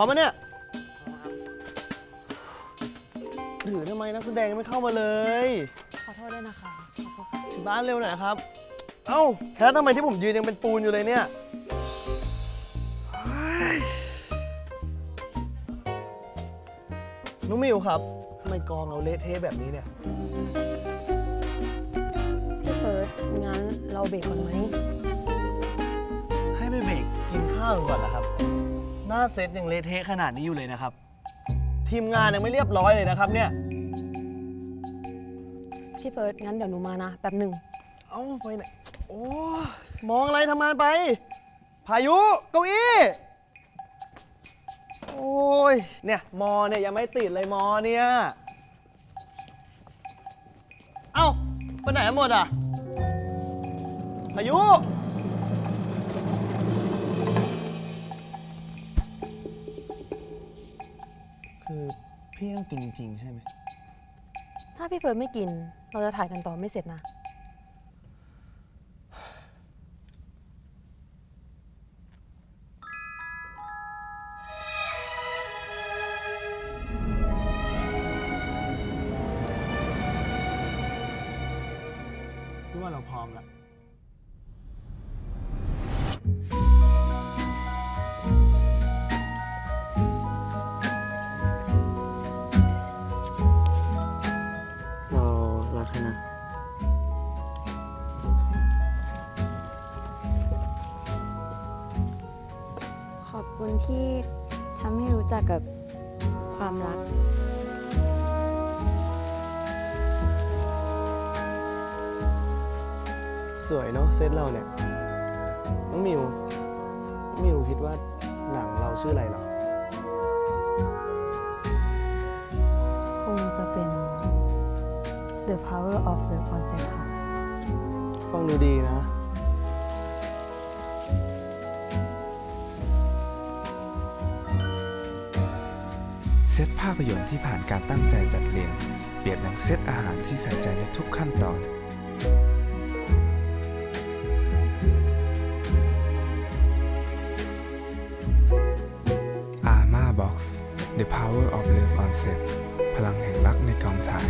ร้อมไหมเนี่ยถือทำไมนักแสดงยังไม่เข้ามาเลย ขอโทษด้วยนะคะขอโทษค่ะถึงบ้านเร็วหน่อยนะครับ เอ้าแค่ทำไมที่ผมยืนยังเป็นปูนอยู่เลยเนี่ยเฮ้ยน้องมิวครับทำไมกองเราเละเทะแบบนี้เนี่ย พี่เฟิร์สงั้นเราเบรกก่อนไหมให้ไปเบรกกินข้าวก่อนเหรอครับ หน้าเซตยังเละเทะขนาดนี้อยู่เลยนะครับ ทีมงานยังไม่เรียบร้อยเลยนะครับเนี่ย พี่เฟิร์สงั้นเดี๋ยวหนูมานะแป๊บหนึ่งเอ้าไปไหนโอ้มองอะไรทำงานไป พายุเก้าอี้ โอ้ย เนี่ยมอเนี่ยยังไม่ติดเลยมอเนี่ย เอ้าไปไหนกันหมดอะ พายุ คือพี่ต้องกินจริง ๆ ใช่ไหม ถ้าพี่เฟิร์สไม่กิน เราจะถ่ายกันต่อไม่เสร็จนะ พี่ว่าเราพร้อมแล้ว คุณที่ทำให้รู้จักกับความรัก สวยเนาะเซตเราเนี่ย น้องมิวน้องมิวคิดว่าหนังเราชื่ออะไรเหรอ คงจะเป็น The Power of the Concept ค่ะฟังดูดีนะ ตภาพยนตร์ที่ผ่านการตั้งใจจัดเรียงเปรียบดังเซตอาหารที่ใส่ใจในทุกขั้นตอน อาม่าบ็อกซ์ The Power of Love on Set พลังแห่งรักในกองถ่าย